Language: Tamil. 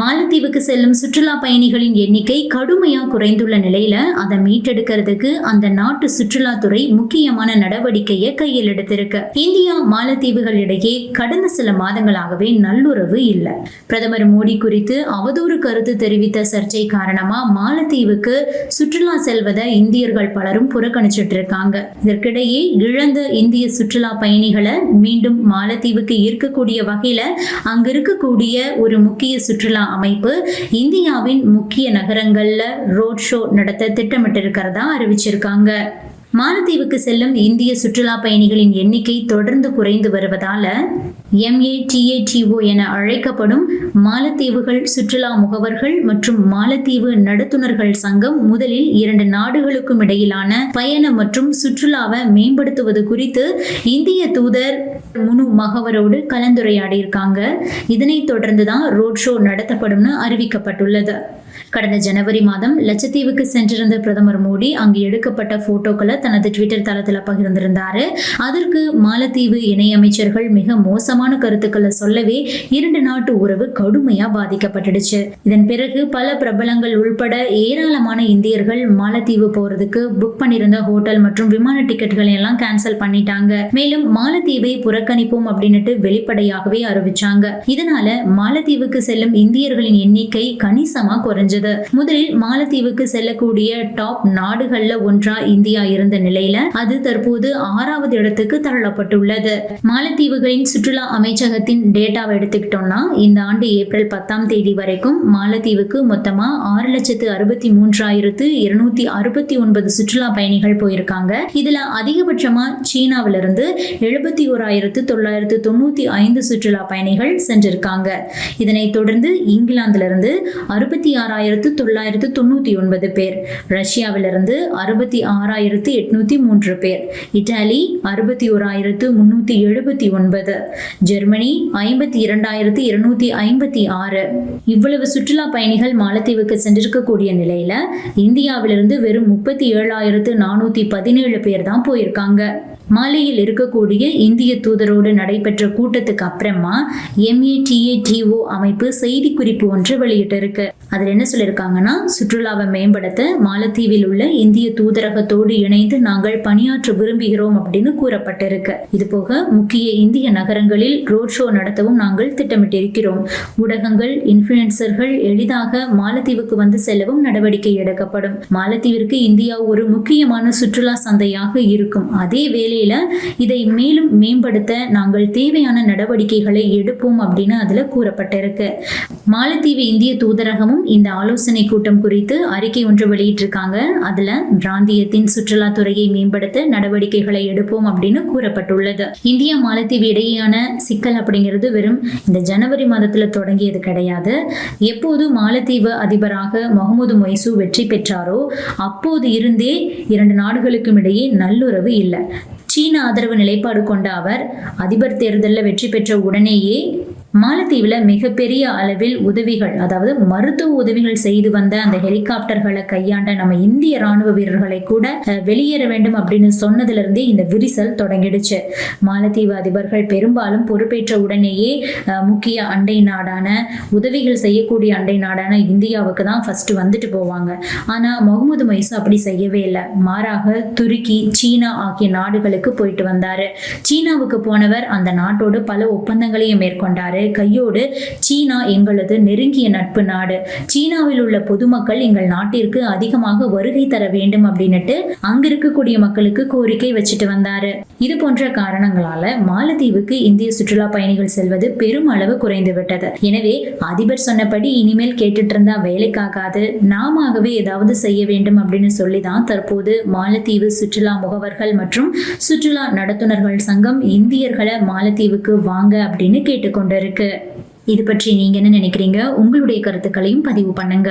மாலத்தீவுக்கு செல்லும் சுற்றுலா பயணிகளின் எண்ணிக்கை கடுமையா குறைந்துள்ள நிலையில அதை மீட்டெடுக்கிறதுக்கு அந்த நாட்டு சுற்றுலாத்துறை முக்கியமான நடவடிக்கையை கையில் எடுத்திருக்கு. இந்தியா மாலத்தீவுகள் இடையே கடந்த சில மாதங்களாகவே நல்லுறவு இல்லை. பிரதமர் மோடி குறித்து அவதூறு கருத்து தெரிவித்த சர்ச்சை காரணமா மாலத்தீவுக்கு சுற்றுலா செல்வதை இந்தியர்கள் பலரும் புறக்கணிச்சிட்டு இருக்காங்க இதற்கிடையே இழந்த இந்திய சுற்றுலா பயணிகளை மீண்டும் மாலத்தீவுக்கு ஈர்க்கக்கூடிய வகையில அங்க இருக்கக்கூடிய ஒரு முக்கிய சுற்றுலா அமைப்பு இந்தியாவின் முக்கிய நகரங்கள்ல ரோட் ஷோ நடத்த திட்டமிட்டிருக்கிறதா அறிவிச்சிருக்காங்க. மாலத்தீவுக்கு செல்லும் இந்திய சுற்றுலா பயணிகளின் எண்ணிக்கை தொடர்ந்து குறைந்து வருவதால எம்ஏடிஏடிஓ என அழைக்கப்படும் மாலத்தீவுகள் சுற்றுலா முகவர்கள் மற்றும் மாலத்தீவு நடத்துனர்கள் சங்கம் முதலில் இரண்டு நாடுகளுக்கும் இடையிலான பயணம் மற்றும் சுற்றுலாவை மேம்படுத்துவது குறித்து இந்திய தூதர் முனு மகவரோடு கலந்துரையாடியிருக்காங்க. இதனைத் தொடர்ந்து தான் ரோட் ஷோ நடத்தப்படும்னு அறிவிக்கப்பட்டுள்ளது. கடந்த ஜனவரி மாதம் லட்சத்தீவுக்கு சென்றிருந்த பிரதமர் மோடி அங்கு எடுக்கப்பட்ட போட்டோக்களை தனது ட்விட்டர் தளத்தில் பகிர்ந்திருந்தாரு. அதற்கு மாலத்தீவு இணையமைச்சர்கள் மிக மோசமான கருத்துக்களை சொல்லவே இரண்டு நாட்டு உறவு கடுமையா பாதிக்கப்பட்டுடுச்சு. இதன் பிறகு பல பிரபலங்கள் உள்பட ஏராளமான இந்தியர்கள் மாலத்தீவு போறதுக்கு புக் பண்ணியிருந்த ஹோட்டல் மற்றும் விமான டிக்கெட்டுகளை எல்லாம் கேன்சல் பண்ணிட்டாங்க. மேலும் மாலத்தீவை புறக்கணிப்போம் அப்படின்னுட்டு வெளிப்படையாகவே அறிவிச்சாங்க. இதனால மாலத்தீவுக்கு செல்லும் இந்தியர்களின் எண்ணிக்கை கணிசமா குறைஞ்சது. முதலில் மாலத்தீவுக்கு செல்லக்கூடிய டாப் நாடுகள்ல ஒன்றா இந்தியா இருந்து நிலையில அது தற்போது ஆறாவது இடத்துக்கு தள்ளப்பட்டுள்ளது. மாலத்தீவுகளின் சுற்றுலா அமைச்சகத்தின் டேட்டாவை எடுத்துக்கிட்டோம்னா இந்த ஆண்டு ஏப்ரல் பத்தாம் தேதி வரைக்கும் மாலத்தீவுக்கு மொத்தமா ஆறு லட்சத்து அறுபத்தி மூன்றாயிரத்து இருநூத்தி அறுபத்தி ஒன்பது சுற்றுலா பயணிகள் போயிருக்காங்க. இதுல அதிகபட்சமா சீனாவில இருந்து எழுபத்தி ஓராயிரத்து தொள்ளாயிரத்து தொண்ணூத்தி ஐந்து சுற்றுலா பயணிகள் சென்றிருக்காங்க. இதனைத் தொடர்ந்து இங்கிலாந்துல இருந்து அறுபத்தி ஆறாயிரத்து தொள்ளாயிரத்து தொண்ணூத்தி ஒன்பது பேர் ரஷ்யாவிலிருந்து அறுபத்தி ஆறாயிரத்து எட்நூத்தி மூன்று பேர். இத்தாலி அறுபத்தி ஓராயிரத்து முன்னூத்தி எழுபத்தி ஒன்பது. ஜெர்மனி ஐம்பத்தி இரண்டாயிரத்து இருநூத்தி ஐம்பத்தி ஆறு. இவ்வளவு சுற்றுலா பயணிகள் மாலத்தீவுக்கு சென்றிருக்கக்கூடிய நிலையில இந்தியாவிலிருந்து வெறும் முப்பத்தி ஏழாயிரத்து நானூத்தி பதினேழு பேர் தான் போயிருக்காங்க. மாலையில் இருக்கக்கூடிய இந்திய தூதரோடு நடைபெற்ற கூட்டத்துக்கு அப்புறமா எம்ஏடிஏடிஓ அமைப்பு செய்தி குறிப்பு ஒன்று வெளியிட்டிருக்கு. அதில் என்ன சொல்லியிருக்காங்கன்னா சுற்றுலாவை மேம்படுத்த மாலத்தீவில் உள்ள இந்திய தூதரகத்தோடு இணைந்து நாங்கள் பணியாற்ற விரும்புகிறோம் அப்படின்னு கூறப்பட்டிருக்கு. இது போக முக்கிய இந்திய நகரங்களில் ரோட் ஷோ நடத்தவும் நாங்கள் திட்டமிட்டிருக்கிறோம். ஊடகங்கள் இன்ஃபுளுசர்கள் எளிதாக மாலத்தீவுக்கு வந்து செல்லவும் நடவடிக்கை எடுக்கப்படும். மாலத்தீவிற்கு இந்தியா ஒரு முக்கியமான சுற்றுலா சந்தையாக இருக்கும். அதே வேலை நிலையில இதை மேலும் மேம்படுத்த நாங்கள் தேவையான நடவடிக்கைகளை எடுப்போம் அப்படின்னு அதுல கூறப்பட்டிருக்கு. மாலத்தீவு இந்திய தூதரகமும் இந்த ஆலோசனை கூட்டம் குறித்து அறிக்கை ஒன்று வெளியிட்டிருக்காங்க. அதுல பிராந்தியத்தின் சுற்றுலாத்துறையை மேம்படுத்த நடவடிக்கைகளை எடுப்போம் அப்படின்னு கூறப்பட்டுள்ளது. இந்தியா மாலத்தீவு இடையேயான சிக்கல் அப்படிங்கிறது வெறும் இந்த ஜனவரி மாதத்துல தொடங்கியது கிடையாது. எப்போது மாலத்தீவு அதிபராக முகமது மொய்சு வெற்றி பெற்றாரோ அப்போது இருந்தே இரண்டு நாடுகளுக்கும் இடையே நல்லுறவு இல்லை. சீன ஆதரவு நிலைப்பாடு கொண்ட அவர் அதிபர் தேர்தலில் வெற்றி பெற்ற உடனேயே மாலத்தீவில் மிகப்பெரிய அளவில் உதவிகள் அதாவது மருத்துவ உதவிகள் செய்து வந்த அந்த ஹெலிகாப்டர்களை கையாண்ட நம்ம இந்திய ராணுவ வீரர்களை கூட வெளியேற வேண்டும் அப்படின்னு சொன்னதுல இருந்தே இந்த விரிசல் தொடங்கிடுச்சு. மாலத்தீவு அதிபர்கள் பெரும்பாலும் பொறுப்பேற்ற உடனேயே முக்கிய அண்டை நாடான உதவிகள் செய்யக்கூடிய அண்டை நாடான இந்தியாவுக்கு தான் ஃபர்ஸ்ட் வந்துட்டு போவாங்க. ஆனா முகமது மைசு அப்படி செய்யவே இல்லை. மாறாக துருக்கி சீனா ஆகிய நாடுகளுக்கு போயிட்டு வந்தாரு. சீனாவுக்கு போனவர் அந்த நாட்டோடு பல ஒப்பந்தங்களையும் மேற்கொண்டாரு. கையோடு சீனா எங்களது நெருங்கிய நட்பு நாடு. சீனாவில் உள்ள பொதுமக்கள் எங்கள் நாட்டிற்கு அதிகமாக வருகை தர வேண்டும் அப்படின்னுட்டு அங்க இருக்கக்கூடிய மக்களுக்கு கோரிக்கை வச்சுட்டு வந்தாரு. இது போன்ற காரணங்களால மாலத்தீவுக்கு இந்திய சுற்றுலா பயணிகள் செல்வது பெரும் அளவு குறைந்து விட்டது. எனவே அதிபர் சொன்னபடி இனிமேல் கேட்டுட்டு இருந்தா வேலைக்காகாது. நாமவே ஏதாவது செய்ய வேண்டும் அப்படின்னு சொல்லி தான் தற்போது மாலத்தீவு சுற்றுலா முகவர்கள் மற்றும் சுற்றுலா நடத்துனர்கள் சங்கம் இந்தியர்களை மாலத்தீவுக்கு வாங்க அப்படின்னு கேட்டுக்கொண்டிருக்கு. இருக்கு. இது பற்றி நீங்க என்ன நினைக்கிறீங்க? உங்களுடைய கருத்துக்களையும் பதிவு பண்ணுங்க.